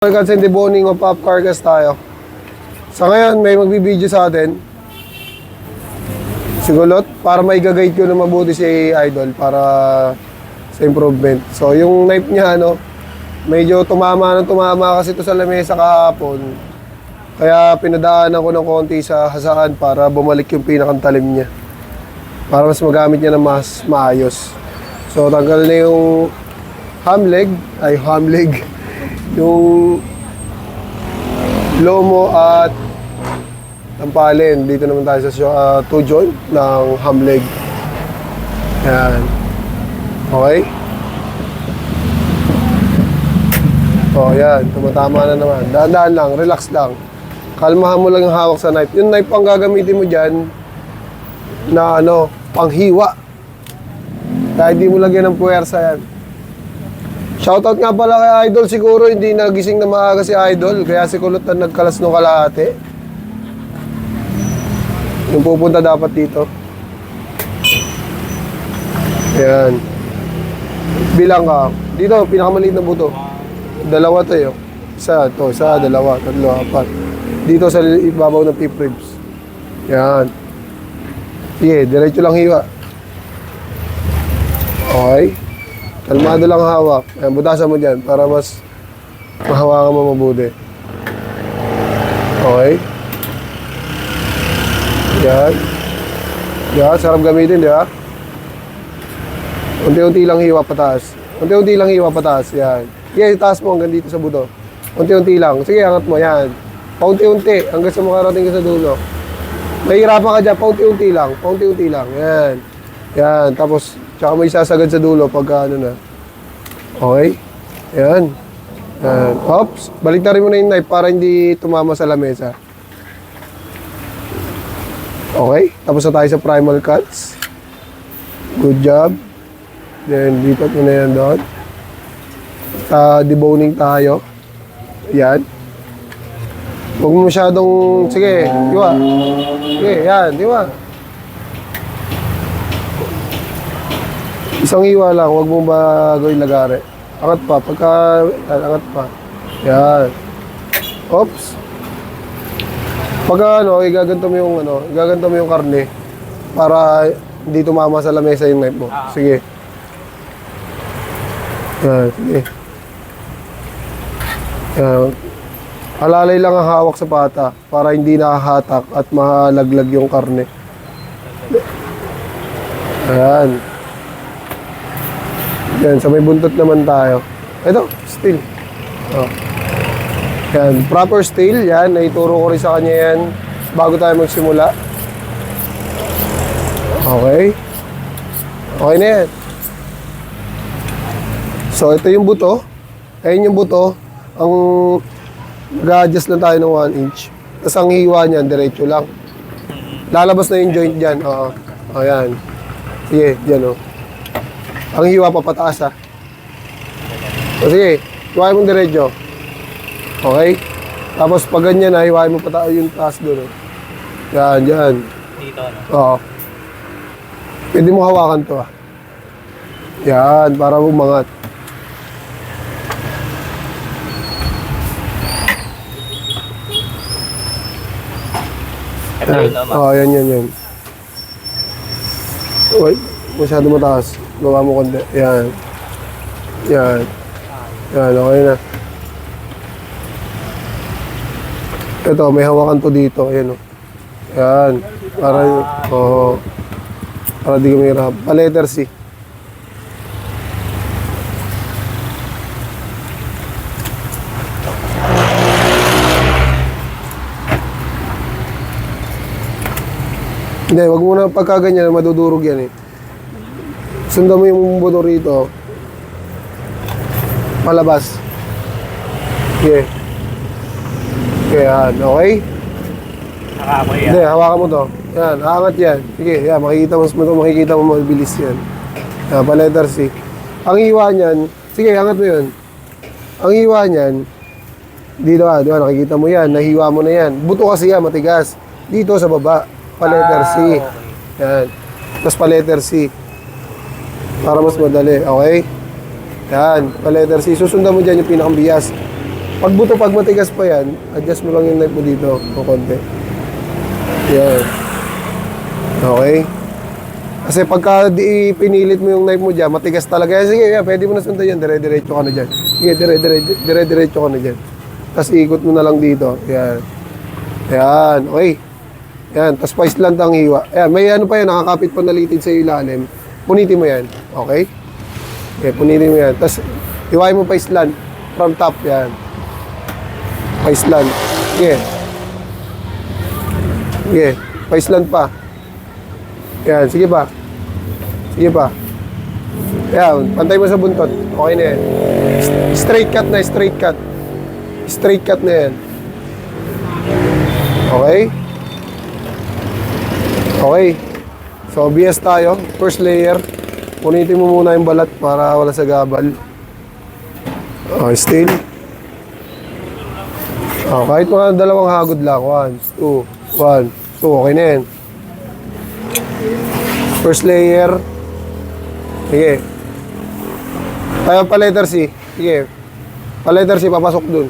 Cargas and deboning of Pop Cargas tayo. Sa ngayon, may magbibideo sa atin. Sigulot, para may guide ko na mabuti si Idol para sa improvement. So, yung knife niya, ano, medyo tumama ng tumama kasi ito sa lamesa kahapon. Kaya pinadaanan ko ng konti sa hasaan para bumalik yung pinakang talim niya. Para mas magamit niya na mas maayos. So, tanggal na yung ham leg, ay ham leg, yung lomo at tampalin. Dito naman tayo sa uh, two joint ng ham leg. Yan. Okay? Oh, yan. Tumatama na naman. Dahan-dahan lang. Relax lang. Kalmahan mo lang yung hawak sa knife. Yung knife pang gagamitin mo dyan na ano, panghiwa. Kaya hindi mo lagyan ng puwersa yan. Shoutout nga pala kay Idol siguro hindi nagising na maaga si Idol kaya si Kulot na nagkalas ng kalahati. Yung pupunta dapat dito. Ayan. Bilang ka. Dito, pinakamaliit na buto. Dalawa to yun. Isa, to, isa, dalawa, tatlo, apat. Dito sa ibabaw ng pip ribs. Yan. Sige, diretso lang hiwa. Okay. Kalmado lang hawak. Ayan, butasan mo dyan para mas mahawakan mo mabuti. Okay. Yan. Yan, sarap gamitin, di ba? Unti-unti lang hiwa pataas. Unti-unti lang hiwa pataas. Yan. Sige, taas mo hanggang dito sa buto. Unti-unti lang. Sige, angat mo. Yan. Paunti-unti hanggang sa makarating ka sa dulo. Mahirapan ka dyan. Paunti-unti lang. Paunti-unti lang. Yan. Yan. Tapos, tsaka mo isasagad sa dulo pagka ano na. Okay. Yan. Yan. Oops. Balik na rin mo na yung knife para hindi tumama sa lamesa. Okay. Tapos na tayo sa primal cuts. Good job. Then, lipat mo na yan doon. Uh, deboning tayo. Yan. Huwag mo masyadong, sige, diwa. Sige, yan, diwa. Isang iwa lang, huwag mo ba gawin lagare. Angat pa, pagka, angat pa. Yan. Oops. Pagka ano, igaganto mo yung ano, igaganto mo yung karne para hindi tumama sa lamesa yung knife mo. Sige. Yan, sige. Yan. Alalay lang ang hawak sa pata para hindi nakahatak at mahalaglag yung karne. Ayan. Yan, sa may buntot naman tayo. Ito, steel. Oh. Yan, proper steel. Yan, naituro ko rin sa kanya yan bago tayo magsimula. Okay. Okay na yan. So, ito yung buto. Ayun yung buto. Ang Nag-adjust lang tayo ng 1 inch. Tapos ang hiwa niyan, diretso lang. Lalabas na yung joint dyan. Oo. O, yan. Sige, dyan o. Ang hiwa papataas ha. O sige, hiwain mo diretso. Okay? Tapos pag ganyan na, hiwain mo pataas yung taas doon. Oh. Yan, dyan. Dito, ano? Oo. Pwede mo hawakan to ah. Yan, para umangat. Ito yun, no, Oo, yan, yan, yan. Uy, masyado mataas. Gawa mo konti. Yan. Yan. Yan, okay na. Ito, may hawakan to dito. Ayan, oh. Yan. Para, oo. Oh, para di ka mahirap. Pa-letter C. Hindi, wag mo na pagka ganyan, madudurog yan eh. Sundan mo yung buto rito. Palabas. Okay. Okay, yan. Okay? Nakakamoy yan. Hindi, hawakan mo to. Yan, angat yan. Sige, yan, makikita mo, makikita mo mabilis yan. Yan, pa letter C. Ang hiwa niyan, sige, angat mo yun. Ang hiwa niyan, dito ah, di ba, nakikita mo yan, nahiwa mo na yan. Buto kasi yan, matigas. Dito sa baba, pa letter C. Ah. Yan. Tapos pa letter C. Para mas madali, okay? Yan, pa letter C. Susundan mo dyan yung pinakang bias. Pag buto, pag matigas pa yan, adjust mo lang yung knife mo dito, o konti. Yan. Okay? Kasi pagka di pinilit mo yung knife mo dyan, matigas talaga. Yan, sige, yan, pwede mo na sundan yan. Dire-diretso ka na dyan. Sige, dire-dire- dire-diretso ka na dyan. Tapos ikot mo na lang dito. Yan. Yan, okay. Yan, tapos pa islant ang hiwa. Yan, may ano pa yan, nakakapit pa na litid sa ilalim. Punitin mo yan, okay? Okay, punitin mo yan. Tapos, hiwain mo pa islant from top, yan. Pa islant. Sige. Sige, pa islant pa. Yan, sige pa. Sige pa. Yan, pantay mo sa buntot. Okay na yan. Straight cut na, straight cut. Straight cut na yan. Okay? Okay. So, BS tayo. First layer. Punitin mo muna yung balat para wala sa gabal. Okay, still. Oh, kahit mga dalawang hagod lang. One, two, one, two. Okay na yan. First layer. Sige. Tayo pa letter C. Sige. Pa letter C, papasok dun.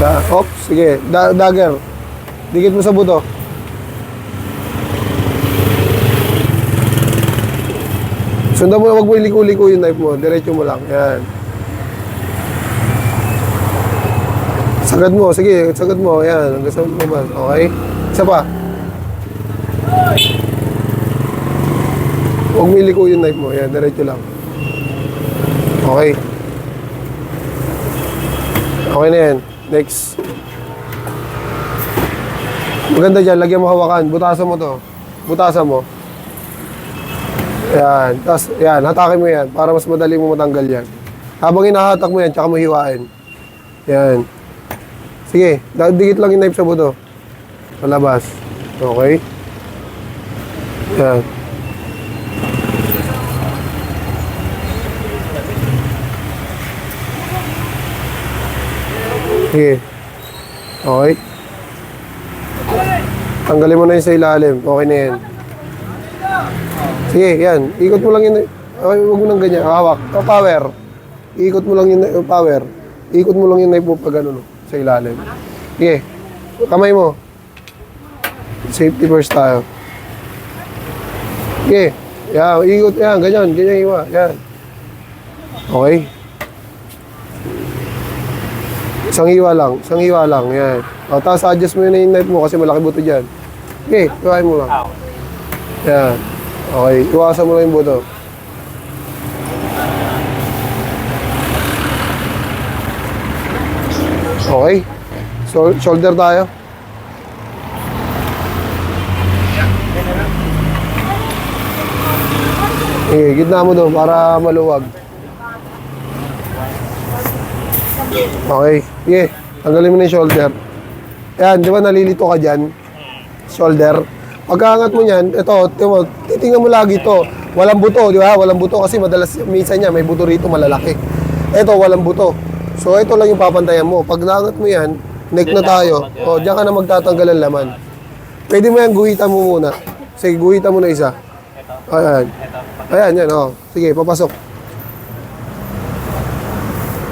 Da, op, sige. Da, dagger. Dikit mo sa buto. Sundan mo na, wag mo iliko-liko yung knife mo. Diretso mo lang. Yan. Sagad mo. Sige, sagad mo. Yan. Hanggang sa ba? Okay? Isa pa. Huwag mo iliko yung knife mo. Yan, diretso lang. Okay. Okay na yan. Next. Maganda dyan, lagyan mo hawakan. Butasan mo to. Butasan mo. Yan. Tapos, yan, hatakin mo yan para mas madali mo matanggal yan. Habang inahatak mo yan, tsaka mo hiwain. Yan. Sige, dikit lang yung knife sa buto. Palabas. Okay? Yan. Sige. Okay? Tanggalin mo na yung sa ilalim. Okay na yan. Sige, yan. Ikot mo lang yun. Okay, huwag mo nang ganyan. Hawak. O, power. Ikot mo lang yung yung power. Ikot mo lang knife mo pag ano, no, sa ilalim. Sige. Kamay mo. Safety first tayo. Sige. Yan, ikot. Yan, ganyan. Ganyan iwa. Yan. Okay. Isang hiwa lang. Isang hiwa lang. Yan. O, tapos adjust mo yun na yung knife mo kasi malaki buto dyan. Okay, iwain mo lang. Ah, Yan. Okay, iwasan mo lang yung buto. Okay. So, shoulder tayo. Okay, gitna mo doon para maluwag. Okay. Sige, tanggalin mo na yung shoulder. Yan, di ba nalilito ka dyan? Shoulder. Pagkaangat mo niyan, ito, ito, titingnan mo lagi to. Walang buto, di ba? Walang buto kasi madalas minsan niya may buto rito malalaki. Ito, walang buto. So, ito lang yung papantayan mo. Pag naangat mo yan, neck na tayo. O, diyan ka na magtatanggal ang laman. Pwede mo yan, guhitan mo muna. Sige, guhitan mo na isa. Ayan. Ayan, yan, oh. Sige, papasok.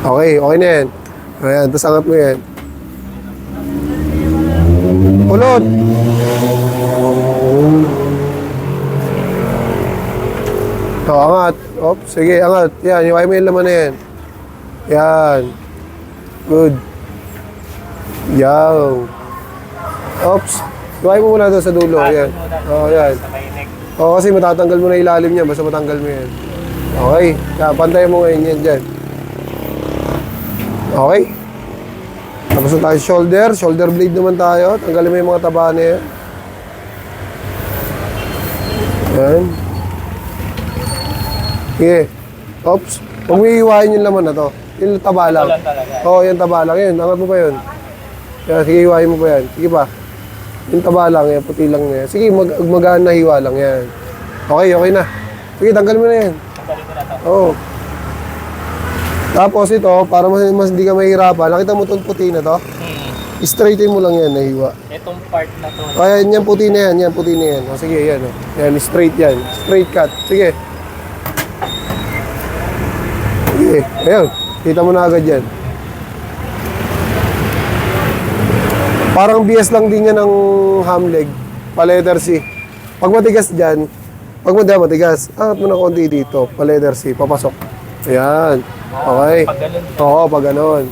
Okay, okay na yan. Ayan, tapos angat mo yan. Ulot! So, angat. Op, sige, angat. Yan, yung laman na yan. Yan. Good. Yan. Ops. Iwain mo muna doon sa dulo. Yan. Oh, yan. Oo, kasi matatanggal mo na ilalim niya, basta matanggal mo yan. Okay, kaya pantayan mo ngayon yan dyan. Okay. Tapos na tayo shoulder, shoulder blade naman tayo. Tanggalin mo yung mga taba na yan. Sige. Oops. Huwag mo iiwain yung laman na to. Yung taba lang. Talaga. Oo, yung taba lang. Yun, angat mo pa yun. Yan, sige, hiwain mo pa yan. Sige pa. Yung taba lang, yan, puti lang na yan. Sige, mag magaan na hiwa lang yan. Okay, okay na. Sige, tanggal mo na yan. Tanggalin ko na to. Oo. Tapos ito, para mas, mas hindi ka mahirapan, nakita mo itong puti na to? Hmm. Straighten mo lang yan, nahiwa. Itong part na to. Kaya yan, puti na yan, yan, puti na yan. O, sige, yan. O. Yan, straight yan. Straight cut. Sige. Ayun, kita mo na agad yan. Parang BS lang din yan ng hamleg. Pa-letter C. Pag matigas dyan, pag madya matigas, angat mo na konti dito. Pa-letter C, papasok. Ayan. Okay. Oo, pag ganon.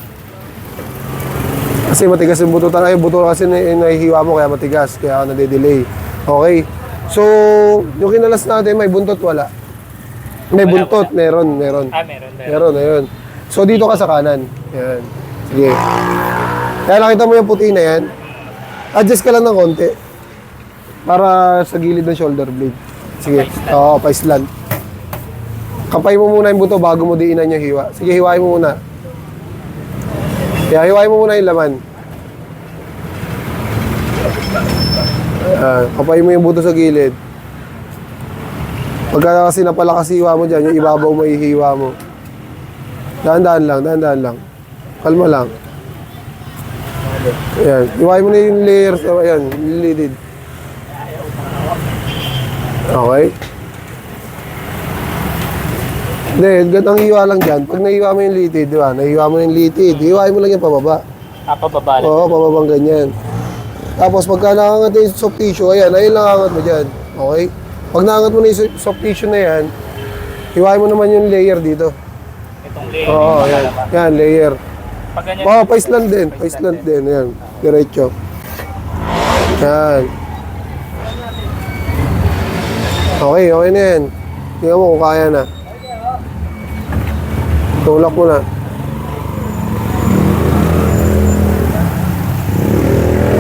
Kasi matigas yung buto talaga. Yung buto kasi eh, nahihiwa mo kaya matigas. Kaya nade-delay. Okay. So, yung kinalas natin, may buntot wala. May Wala, buntot, meron, meron. Ah, meron, meron. Meron, ayun. So, dito ka sa kanan. Yan. Sige. Kaya nakita mo yung puti na yan. Adjust ka lang ng konti. Para sa gilid ng shoulder blade. Sige. Oo, pa-slant. Kapay mo muna yung buto bago mo diinan yung hiwa. Sige, hiwain mo muna. Kaya hiwain mo muna yung laman. Ayan, kapay mo yung buto sa gilid. Pagka kasi napalakas hiwa mo dyan, yung ibabaw mo ihiwa mo. Dahan-dahan lang, dahan-dahan lang. Kalma lang. Ayan, hiwain mo na yung layers. Ayan, lilidid. Okay. Hindi, ganang hiwa lang dyan. Pag nahiwa mo yung litid, di ba? Nahiwa mo yung litid, hiwain mo lang yung pababa. Ah, pababa lang. Oo, pababang ganyan. Tapos pagka nakangat na yung soft tissue, ayan, ayun lang angat mo dyan. Okay? Pag nakangat mo na yung soft tissue na yan, hiwain mo naman yung layer dito. Itong layer. Oo, yan. Yan, layer. Pag ganyan. Oo, paisland din. Paisland din. Ayan, diretso. Yan. Okay, okay na yan. Tingnan mo kung kaya na. Tulak mo na.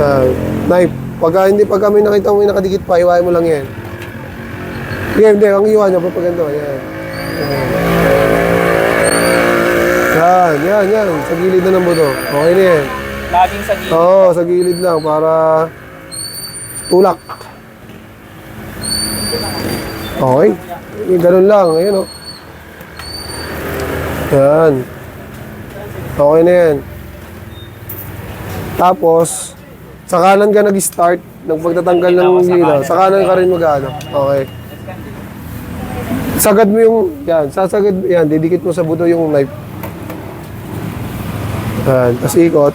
Ah, knife. Pagka hindi, pag kami nakita mo yung nakadikit pa, iwain mo lang yan. Hindi, hindi. Ang iwan niya, pag ganito. Yan. Yan, yan, yan. Sa gilid na ng buto. Okay na yan. Laging sa gilid. Oo, sa gilid lang para tulak. Okay. Ganun lang. Ayun o. Yan. Okay na yan. Tapos, sa kanan ka nag-start ng pagtatanggal ng lino. Sa kanan ka rin mag-ano. Okay. Sagad mo yung, yan, sasagad, yan, didikit mo sa buto yung knife. Yan, tapos ikot.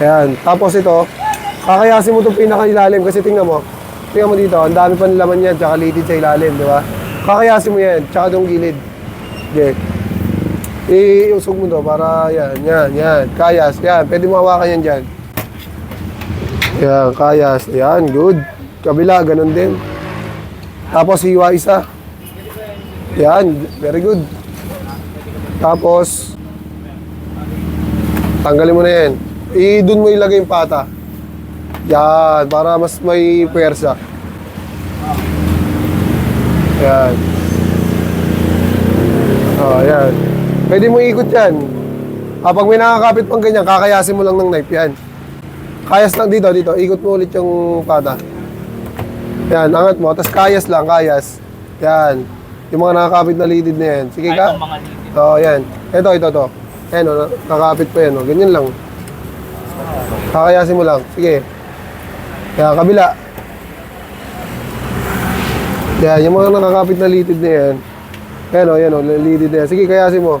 Ayan. Tapos ito, kakayasin mo itong pinakailalim kasi tingnan mo. Tingnan mo dito, ang dami pa ng laman yan, tsaka litid sa ilalim, di ba? Kakayasin mo yan, tsaka itong gilid. Okay. Iusog mo to para yan, yan, yan. Kayas, yan. Pwede mo hawakan yan dyan. Yan, kayas. Yan, good. Kabila, ganun din. Tapos hiwa isa. Yan, very good. Tapos, tanggalin mo na yan. I doon mo ilagay yung pata. Yan, para mas may puwersa. Yan. Oh, yan. Pwede mo ikot yan. Ah, pag may nakakapit pang ganyan, kakayasin mo lang ng knife yan. Kayas lang dito, dito. Ikot mo ulit yung pata. Yan, angat mo. Tapos kayas lang, kayas. Yan. Yung mga nakakapit na lidid na yan. Sige Ay, ka. itong mga litid. Oo, yan. Ito, ito, ito. Ayan, o, nakakapit pa yan, o. Ganyan lang. Kakayasin mo lang. Sige. Kaya, kabila. Yan, yung mga nakakapit na litid na yan. Ayan, o, yan, o, litid na yan. Sige, kayasin mo.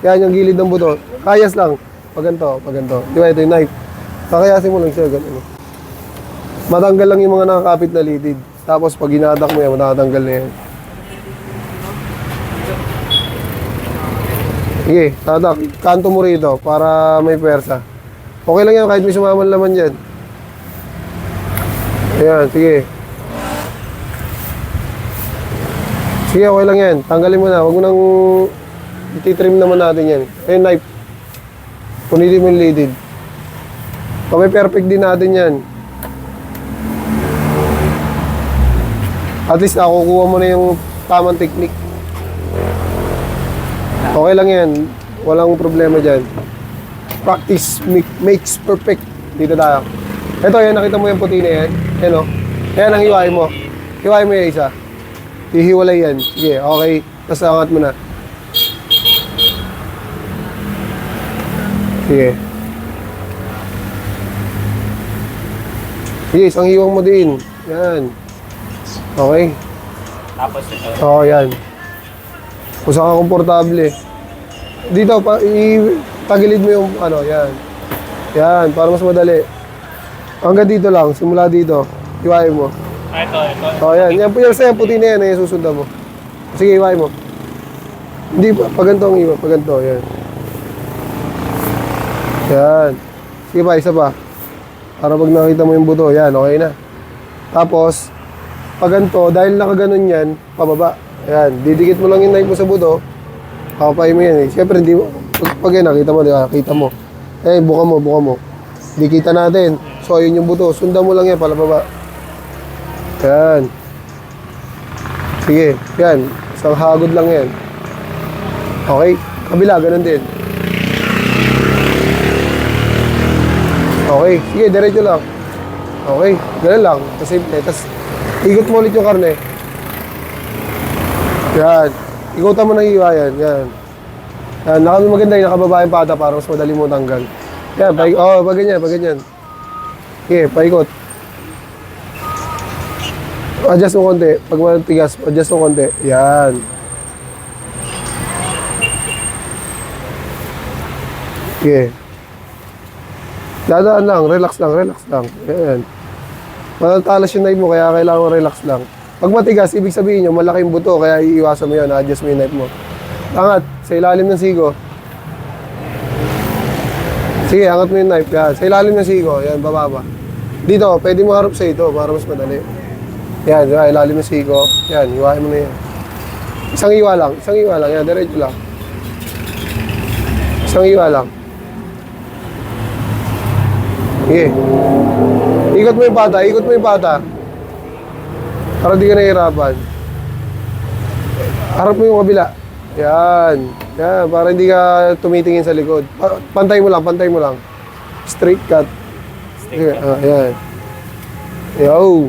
Yan, yung gilid ng buto. Kayas lang. Pag ganito, pag ganito. Di ba, ito yung knife. Kakayasin mo lang siya, ganun. Matanggal lang yung mga nakakapit na litid. Tapos, pag ginadak mo yan, matatanggal na yan. Sige, tatak. Kanto mo rito para may pwersa. Okay lang yan kahit may sumaman laman dyan. Ayan, sige. Sige, okay lang yan. Tanggalin mo na. Huwag mo nang ititrim naman natin yan. Ayun, knife. Punitin mo yung lidid. Kami perfect din natin yan. At least nakukuha mo na yung tamang technique. Okay lang yan. Walang problema dyan. Practice make- makes perfect. Dito tayo. Ito, yan. Nakita mo yung puti na yan. Yan o. Yan ang hiwain mo. Hiwain mo yung isa. Hihiwalay yan. Sige, okay. Tapos angat mo na. Sige. Sige, isang hiwang mo din. Yan. Okay. Tapos ito. Oo, yan. Kung saan ka komportable. Dito, pa, i tagilid mo yung ano, yan. Yan, para mas madali. Hanggang dito lang, simula dito. Iwain mo. Ah, ito, ito. O, yan. Yan po yung sa'yo, puti na yan, eh, susundan mo. Sige, iwain mo. Hindi pa, pag ganito ang iwa, pag ganito, yan. Yan. Sige pa, isa pa. Para pag nakita mo yung buto, yan, okay na. Tapos, pag ganito, dahil nakaganon yan, pababa. Yan, didikit mo lang yung knife mo sa buto, kakapay mo yan eh. Siyempre, hindi mo, pag, pag yan, nakita mo, di ba? Kita mo. Eh, buka mo, buka mo. Di kita natin. So, yun yung buto. Sundan mo lang yan, palababa. Yan. Sige, yan. Isang hagod lang yan. Okay? Kabila, ganun din. Okay, sige, diretso lang. Okay, ganun lang. Kasi, eh, tas, ikot mo ulit yung karne. Yan. Ikutan mo ng iwa yan. Yan. Yan, naka, maganda yung nakababa pata para mas madali mo tanggal. Yan, pa, oh, pag ganyan, pag ganyan. Sige, paikot. Adjust mo konti. Pag matigas, adjust mo konti. Yan. Sige. Dadaan lang, relax lang, relax lang. Yan. Matatalas yung knife mo, kaya kailangan relax lang. Pag matigas, ibig sabihin nyo, malaki yung buto, kaya iiwasan mo yun, adjust mo yung knife mo. Angat, sa ilalim ng sigo. Sige, angat mo yung knife. Yan. Sa ilalim ng sigo, yan, bababa. Dito, pwede mo harap sa ito para mas madali. Yan, yan, ilalim ng sigo. Yan, iwain mo na yan. Isang iwa lang, isang iwa lang. Yan, diretso lang. Isang iwa lang. Sige. Ikot mo yung pata, ikot mo yung pata. Para di ka nahihirapan. Harap mo yung kabila. Yan. Yan, para hindi ka tumitingin sa likod. Pa- Pantay mo lang, pantay mo lang. Straight cut. Sige, ah, yan. Yo.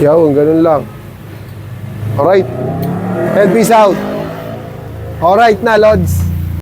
Yo, ganun lang. Alright. Head peace out. Alright na, Lods.